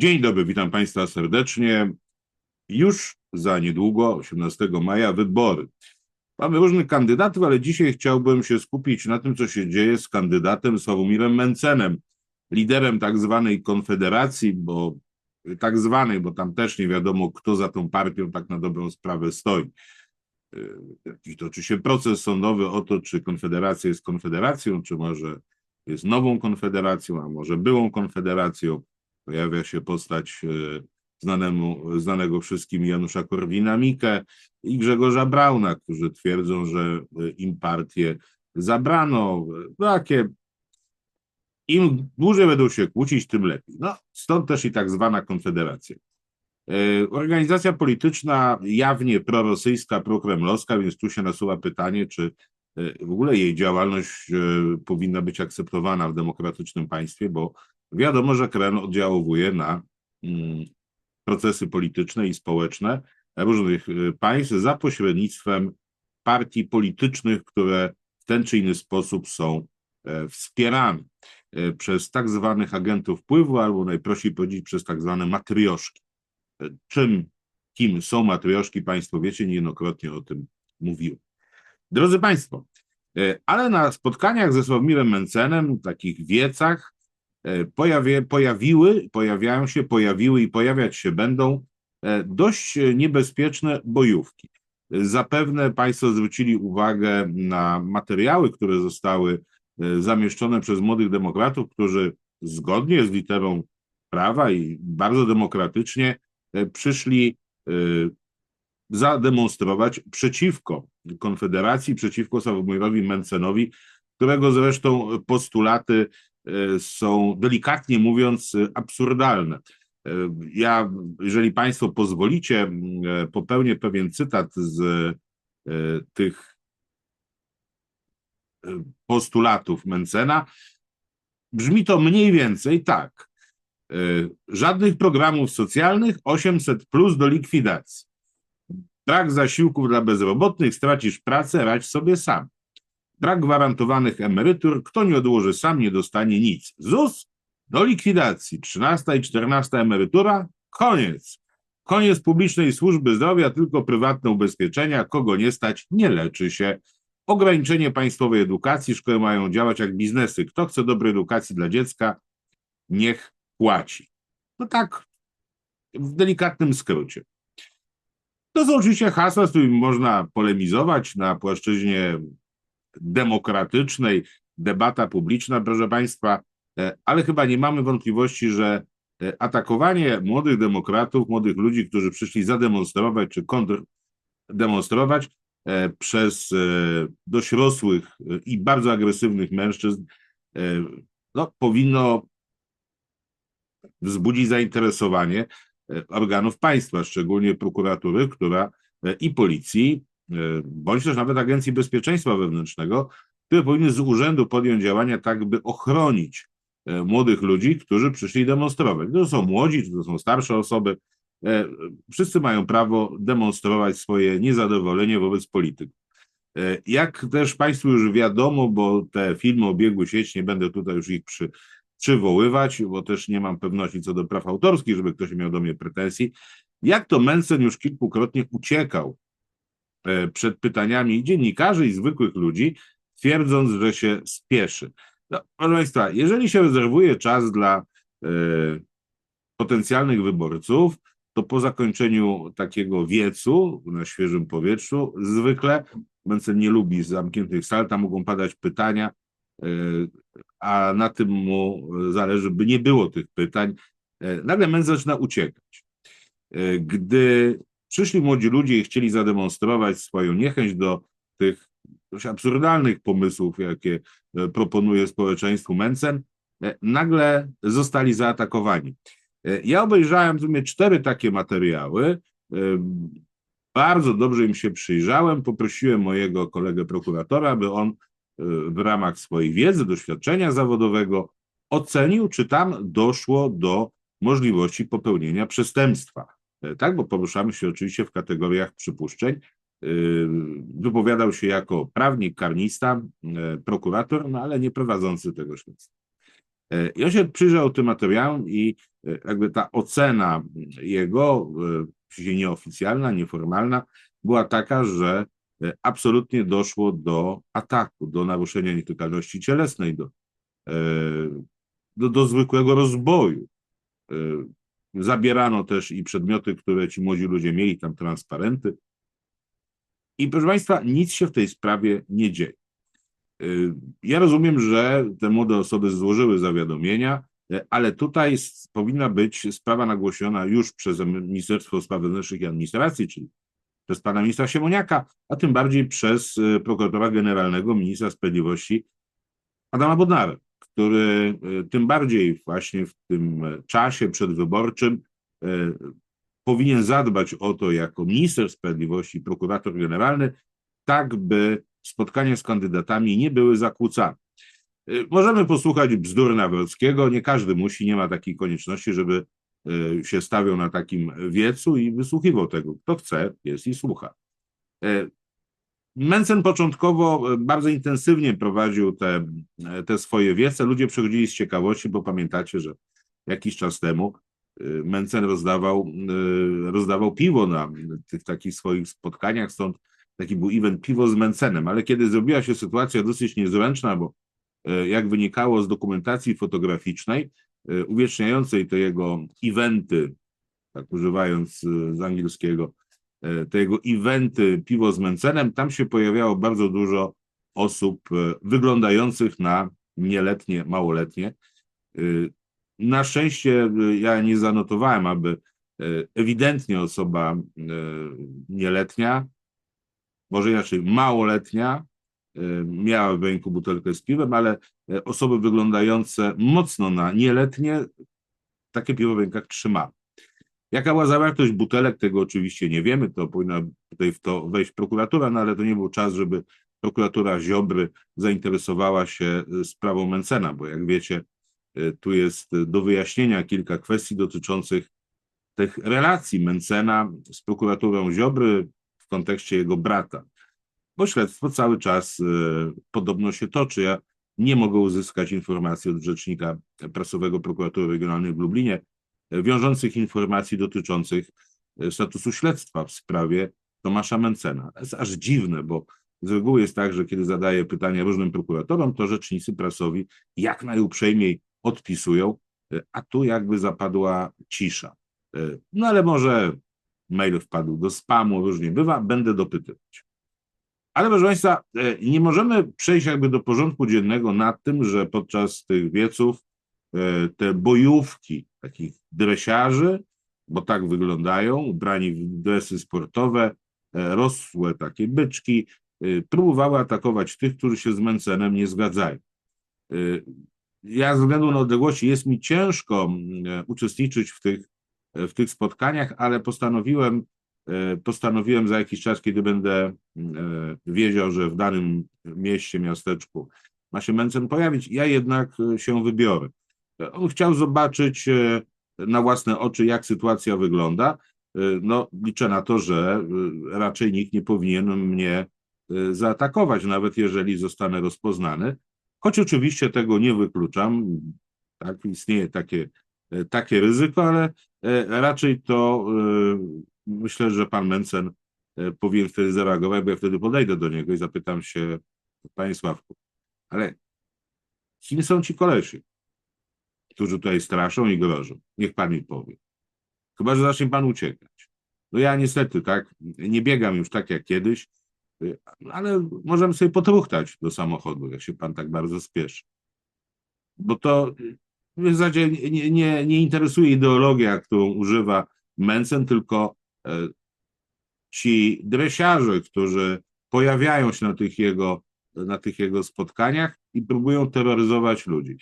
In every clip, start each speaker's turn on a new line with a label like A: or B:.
A: Dzień dobry, witam Państwa serdecznie. Już za niedługo, 18 maja, wybory. Mamy różnych kandydatów, ale dzisiaj chciałbym się skupić na tym, co się dzieje z kandydatem Sławomirem Mencenem, liderem tak zwanej Konfederacji, bo tak zwanej, bo tam też nie wiadomo, kto za tą partią tak na dobrą sprawę stoi. Jakiś toczy się proces sądowy o to, czy Konfederacja jest Konfederacją, czy może jest nową Konfederacją, a może byłą Konfederacją pojawia się postać e, znanemu, znanego wszystkim Janusza Korwina-Mikke i Grzegorza Brauna, którzy twierdzą, że e, im partię zabrano. Takie im dłużej będą się kłócić, tym lepiej. No, stąd też i tak zwana konfederacja. E, organizacja polityczna jawnie prorosyjska, prokremlowska, więc tu się nasuwa pytanie, czy w ogóle jej działalność powinna być akceptowana w demokratycznym państwie, bo Wiadomo, że Kreml oddziałuje na mm, procesy polityczne i społeczne różnych y, państw za pośrednictwem partii politycznych, które w ten czy inny sposób są e, wspierane e, przez tak zwanych agentów wpływu, albo najprościej powiedzieć przez tak zwane matrioszki. E, czym, kim są matrioszki, Państwo wiecie, niejednokrotnie o tym mówiłem. Drodzy Państwo, ale na spotkaniach ze Sławomirem Mencenem, takich wiecach, E, pojawie, pojawiły, pojawiają się, pojawiły i pojawiać się będą e, dość niebezpieczne bojówki. Zapewne Państwo zwrócili uwagę na materiały, które zostały e, zamieszczone przez młodych demokratów, którzy zgodnie z literą prawa i bardzo demokratycznie przyszli zademonstrować przeciwko Konfederacji, przeciwko Sławomirowi Mencenowi, którego zresztą postulaty E, są delikatnie mówiąc absurdalne. E, ja, jeżeli Państwo pozwolicie, e, popełnię pewien cytat z tych postulatów Mencena. Brzmi to mniej więcej tak. Żadnych programów socjalnych, 800 plus do likwidacji. Brak zasiłków dla bezrobotnych, stracisz pracę, radź sobie sam. Brak gwarantowanych emerytur, kto nie odłoży sam, nie dostanie nic. ZUS do likwidacji. 13 i 14 emerytura, koniec. Koniec publicznej służby zdrowia, tylko prywatne ubezpieczenia. Kogo nie stać, nie leczy się. Ograniczenie państwowej edukacji. Szkoły mają działać jak biznesy. Kto chce dobrej edukacji dla dziecka, niech płaci. No tak, w delikatnym skrócie. To są oczywiście hasła, z którymi można polemizować na płaszczyźnie demokratycznej, debata publiczna, proszę Państwa, e, ale chyba nie mamy wątpliwości, że e, atakowanie młodych demokratów, młodych ludzi, którzy przyszli zademonstrować czy kontrdemonstrować e, przez dość rosłych i bardzo agresywnych mężczyzn, no, powinno wzbudzić zainteresowanie organów państwa, szczególnie prokuratury, która i policji, bądź też nawet Agencji Bezpieczeństwa Wewnętrznego, które powinny z urzędu podjąć działania tak, by ochronić e, młodych ludzi, którzy przyszli demonstrować. To są młodzi, to są starsze osoby. E, wszyscy mają prawo demonstrować swoje niezadowolenie wobec polityków. Jak też Państwu już wiadomo, bo te filmy obiegły sieć, nie będę tutaj już ich przy, przywoływać, bo też nie mam pewności co do praw autorskich, żeby ktoś miał do mnie pretensji. Jak to Mensen już kilkukrotnie uciekał E, przed pytaniami dziennikarzy i zwykłych ludzi, twierdząc, że się spieszy. No, proszę Państwa, jeżeli się rezerwuje czas dla e, potencjalnych wyborców, to po zakończeniu takiego wiecu na świeżym powietrzu, zwykle Mencen nie lubi zamkniętych sal, tam mogą padać pytania, e, a na tym mu zależy, by nie było tych pytań. E, nagle Mencen zaczyna uciekać. E, gdy przyszli młodzi ludzie i chcieli zademonstrować swoją niechęć do tych dość absurdalnych pomysłów, jakie e, proponuje społeczeństwu Mencen, e, nagle zostali zaatakowani. E, ja obejrzałem w sumie cztery takie materiały. Bardzo dobrze im się przyjrzałem. Poprosiłem mojego kolegę prokuratora, aby on w ramach swojej wiedzy, doświadczenia zawodowego ocenił, czy tam doszło do możliwości popełnienia przestępstwa. E, tak, bo poruszamy się oczywiście w kategoriach przypuszczeń. E, wypowiadał się jako prawnik, karnista, e, prokurator, no ale nie prowadzący tego śledztwa. On się przyjrzał tym materiałom i jakby ta ocena jego, oczywiście nieoficjalna, nieformalna, była taka, że absolutnie doszło do ataku, do naruszenia nietykalności cielesnej, do, do, do zwykłego rozboju. Zabierano też i przedmioty, które ci młodzi ludzie mieli, tam transparenty. I proszę Państwa, nic się w tej sprawie nie dzieje. Y, Ja rozumiem, że te młode osoby złożyły zawiadomienia, y, ale tutaj powinna być sprawa nagłośniona już przez Ministerstwo Spraw Wewnętrznych i Administracji, czyli przez pana ministra Siemoniaka, a tym bardziej przez y, prokuratora generalnego, ministra sprawiedliwości Adama Bodnara, który y, tym bardziej właśnie w tym e, czasie przedwyborczym y, powinien zadbać o to jako minister sprawiedliwości prokurator generalny, tak by spotkania z kandydatami nie były zakłócane. Y, Możemy posłuchać bzdur Nawrockiego, nie każdy musi, nie ma takiej konieczności, żeby się stawiał na takim wiecu i wysłuchiwał tego. Kto chce, jest i słucha. Mencen początkowo y, bardzo intensywnie prowadził te, y, te swoje wiece. Ludzie przychodzili z ciekawości, bo pamiętacie, że jakiś czas temu y, Mencen rozdawał, rozdawał piwo na tych takich swoich spotkaniach, stąd taki był event piwo z Mencenem, ale kiedy zrobiła się sytuacja dosyć niezręczna, bo e, jak wynikało z dokumentacji fotograficznej e, uwieczniającej te jego eventy, tak używając e, z angielskiego, e, te jego eventy piwo z Mencenem, tam się pojawiało bardzo dużo osób e, wyglądających na nieletnie, małoletnie. E, Na szczęście e, ja nie zanotowałem, aby e, ewidentnie osoba e, nieletnia może inaczej, małoletnia, miała w ręku butelkę z piwem, ale osoby wyglądające mocno na nieletnie takie piwo w rękach trzymały. Jaka była zawartość butelek, tego oczywiście nie wiemy, to powinna tutaj w to wejść prokuratura, no ale to nie był czas, żeby prokuratura Ziobry zainteresowała się y, sprawą Mencena, bo jak wiecie, y, tu jest y, do wyjaśnienia kilka kwestii dotyczących tych relacji Mencena z prokuraturą Ziobry w kontekście jego brata. Bo śledztwo cały czas podobno się toczy. Ja nie mogę uzyskać informacji od rzecznika prasowego prokuratury regionalnej w Lublinie, wiążących informacji dotyczących y, statusu śledztwa w sprawie Tomasza Mencena. To jest aż dziwne, bo z reguły jest tak, że kiedy zadaję pytania różnym prokuratorom, to rzecznicy prasowi jak najuprzejmiej odpisują, y, a tu jakby zapadła cisza. Y, No ale może mail wpadł do spamu, różnie bywa, będę dopytywać. Ale proszę Państwa, e, nie możemy przejść jakby do porządku dziennego nad tym, że podczas tych wieców e, te bojówki takich dresiarzy, bo tak wyglądają, ubrani w dresy sportowe, e, rosłe takie byczki, e, próbowały atakować tych, którzy się z Mencenem nie zgadzają. E, Ja ze względu na odległości jest mi ciężko uczestniczyć w tych, w tych spotkaniach, ale postanowiłem, postanowiłem za jakiś czas, kiedy będę wiedział, że w danym mieście, miasteczku ma się Mencen pojawić, ja jednak się wybiorę. E, On chciał zobaczyć e, na własne oczy, jak sytuacja wygląda. E, No, liczę na to, że raczej nikt nie powinien mnie zaatakować, nawet jeżeli zostanę rozpoznany. Choć oczywiście tego nie wykluczam, tak, istnieje takie, takie ryzyko, ale raczej to myślę, że pan Mencen powinien wtedy zareagować, bo ja wtedy podejdę do niego i zapytam się, panie Sławku, ale kim są ci kolesi, którzy tutaj straszą i grożą? Niech pan mi powie. Chyba, że zacznie pan uciekać. No ja niestety, tak, nie biegam już tak jak kiedyś, y, ale możemy sobie potruchtać do samochodu, jak się pan tak bardzo spieszy. Bo to w zasadzie nie, nie, nie interesuje ideologia, którą używa Mencen, tylko e, ci dresiarze, którzy pojawiają się na tych jego, na tych jego spotkaniach i próbują terroryzować ludzi.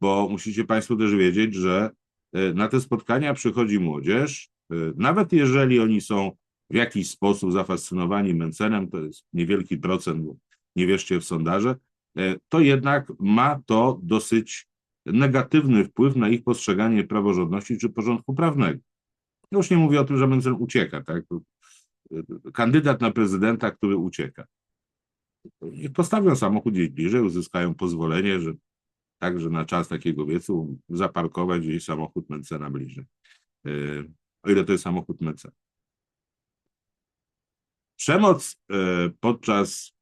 A: Bo musicie Państwo też wiedzieć, że e, na te spotkania przychodzi młodzież, e, nawet jeżeli oni są w jakiś sposób zafascynowani Mencenem, to jest niewielki procent, bo nie wierzcie w sondaże, e, to jednak ma to dosyć negatywny wpływ na ich postrzeganie praworządności czy porządku prawnego. Już nie mówię o tym, że Mencen ucieka, tak? Kandydat na prezydenta, który ucieka. Niech postawią samochód gdzieś bliżej, uzyskają pozwolenie, że także na czas takiego wiecu zaparkować gdzieś samochód Mencena bliżej. Y, O ile to jest samochód Mencena. Przemoc y, podczas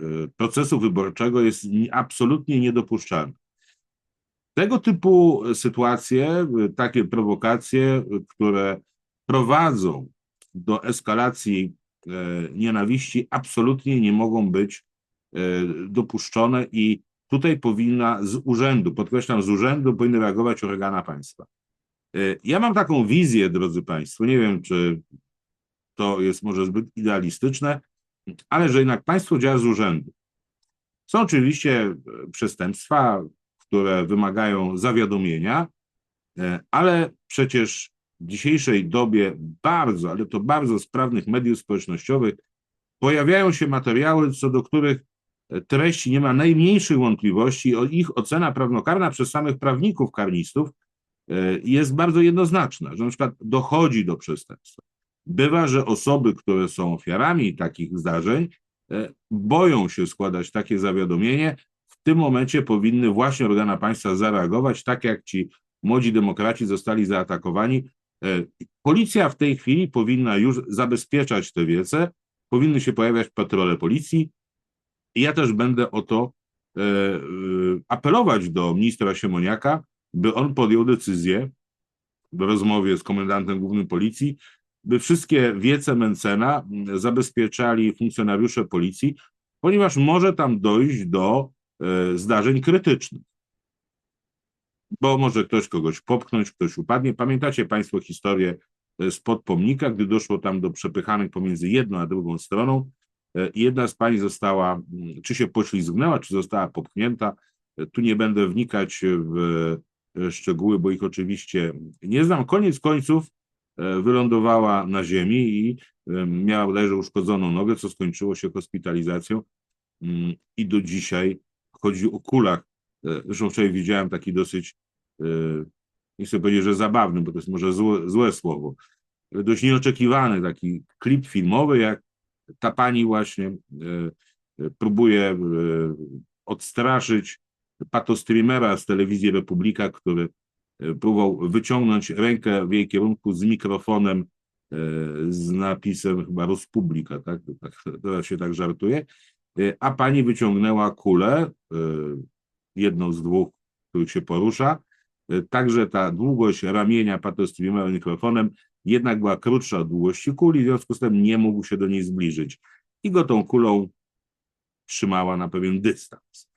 A: y, procesu wyborczego jest ni- absolutnie niedopuszczalna. Tego typu sytuacje, takie prowokacje, które prowadzą do eskalacji e, nienawiści, absolutnie nie mogą być e, dopuszczone i tutaj powinna z urzędu, podkreślam, z urzędu powinny reagować organa państwa. E, Ja mam taką wizję, drodzy Państwo, nie wiem, czy to jest może zbyt idealistyczne, ale że jednak państwo działa z urzędu. Są oczywiście e, przestępstwa, które wymagają zawiadomienia, e, ale przecież w dzisiejszej dobie bardzo, ale to bardzo sprawnych mediów społecznościowych pojawiają się materiały, co do których treści nie ma najmniejszych wątpliwości. Ich ocena prawnokarna przez samych prawników karnistów e, jest bardzo jednoznaczna, że na przykład dochodzi do przestępstwa. Bywa, że osoby, które są ofiarami takich zdarzeń, e, boją się składać takie zawiadomienie. W tym momencie powinny właśnie organa państwa zareagować, tak jak ci młodzi demokraci zostali zaatakowani. E, Policja w tej chwili powinna już zabezpieczać te wiece, powinny się pojawiać patrole policji. I ja też będę o to e, e, apelować do ministra Siemoniaka, by on podjął decyzję w rozmowie z komendantem głównym policji, by wszystkie wiece Mencena m, zabezpieczali funkcjonariusze policji, ponieważ może tam dojść do e, zdarzeń krytycznych. Bo może ktoś kogoś popchnąć, ktoś upadnie. Pamiętacie Państwo historię spod pomnika, gdy doszło tam do przepychanek pomiędzy jedną a drugą stroną. E, Jedna z pań została, czy się poślizgnęła, czy została popchnięta. E, Tu nie będę wnikać w e, szczegóły, bo ich oczywiście nie znam. Koniec końców wylądowała na ziemi i miała bodajże uszkodzoną nogę, co skończyło się hospitalizacją. Mm, I do dzisiaj chodzi o kulach. Zresztą wczoraj widziałem taki dosyć, nie chcę powiedzieć, że zabawny, bo to jest może złe, złe słowo, dość nieoczekiwany taki klip filmowy, jak ta pani właśnie e, e, próbuje e, odstraszyć patostreamera z telewizji Republika, który próbował wyciągnąć rękę w jej kierunku z mikrofonem z napisem chyba Ruspublika, tak? tak teraz się tak żartuje, a pani wyciągnęła kulę, jedną z dwóch, których się porusza, Także ta długość ramienia patostreamera mikrofonem jednak była krótsza od długości kuli, w związku z tym nie mógł się do niej zbliżyć i go tą kulą trzymała na pewien dystans.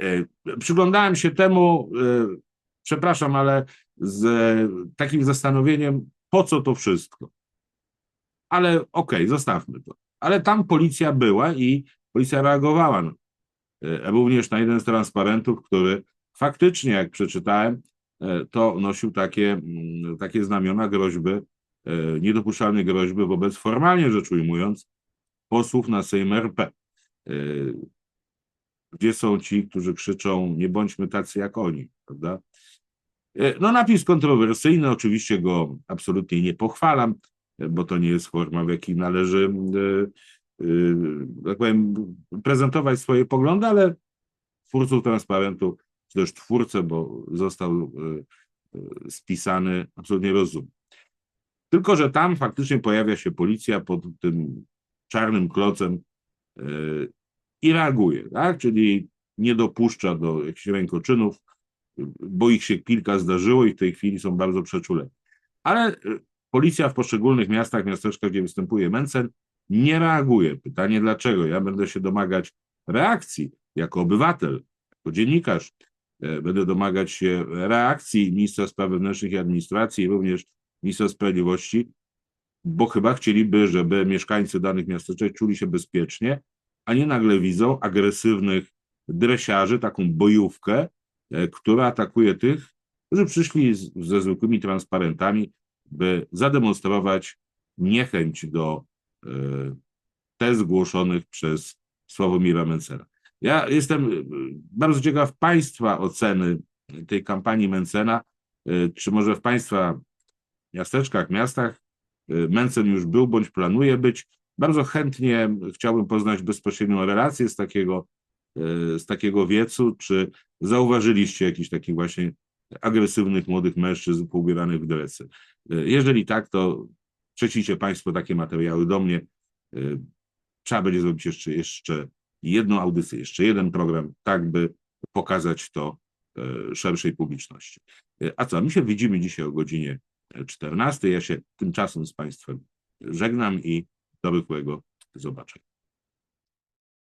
A: E, Przyglądałem się temu, e, przepraszam, ale z e, takim zastanowieniem, po co to wszystko? Ale okej, zostawmy to. Ale tam policja była i policja reagowała. Również na jeden z transparentów, który faktycznie, jak przeczytałem, to nosił takie, mm, takie znamiona groźby, e, niedopuszczalnej groźby wobec, formalnie rzecz ujmując, posłów na Sejm RP. E, Gdzie są ci, którzy krzyczą, nie bądźmy tacy jak oni, prawda? E, No napis kontrowersyjny, oczywiście go absolutnie nie pochwalam, bo to nie jest forma, w jakiej należy, tak powiem, prezentować swoje poglądy, ale twórców transparentu, czy też twórcę, bo został spisany, absolutnie rozumiem. Tylko, że tam faktycznie pojawia się policja pod tym czarnym klocem e, i reaguje, tak? Czyli nie dopuszcza do jakichś rękoczynów, bo ich się kilka zdarzyło i w tej chwili są bardzo przeczuleni. Ale e, policja w poszczególnych miastach, miasteczkach, gdzie występuje Mencen, nie reaguje. Pytanie dlaczego? Ja będę się domagać reakcji jako obywatel, jako dziennikarz. E, Będę domagać się reakcji ministra spraw wewnętrznych i administracji, również ministra sprawiedliwości, bo chyba chcieliby, żeby mieszkańcy danych miasteczek czuli się bezpiecznie, a nie nagle widzą agresywnych dresiarzy, taką bojówkę, e, która atakuje tych, którzy przyszli z, ze zwykłymi transparentami, by zademonstrować niechęć do e, tez zgłoszonych przez Sławomira Mencena. Ja jestem e, bardzo ciekaw Państwa oceny tej kampanii Mencena, e, czy może w Państwa miasteczkach, miastach e, Mencen już był bądź planuje być. Bardzo chętnie chciałbym poznać bezpośrednią relację z takiego z takiego wiecu, czy zauważyliście jakichś takich właśnie agresywnych młodych mężczyzn poubieranych w dresy? Jeżeli tak, to przecicie Państwo takie materiały do mnie. E, Trzeba będzie zrobić jeszcze, jeszcze jedną audycję, jeszcze jeden program, tak by pokazać to szerszej publiczności. A co, my się widzimy dzisiaj o godzinie 14. Ja się tymczasem z Państwem żegnam i do zobaczenia.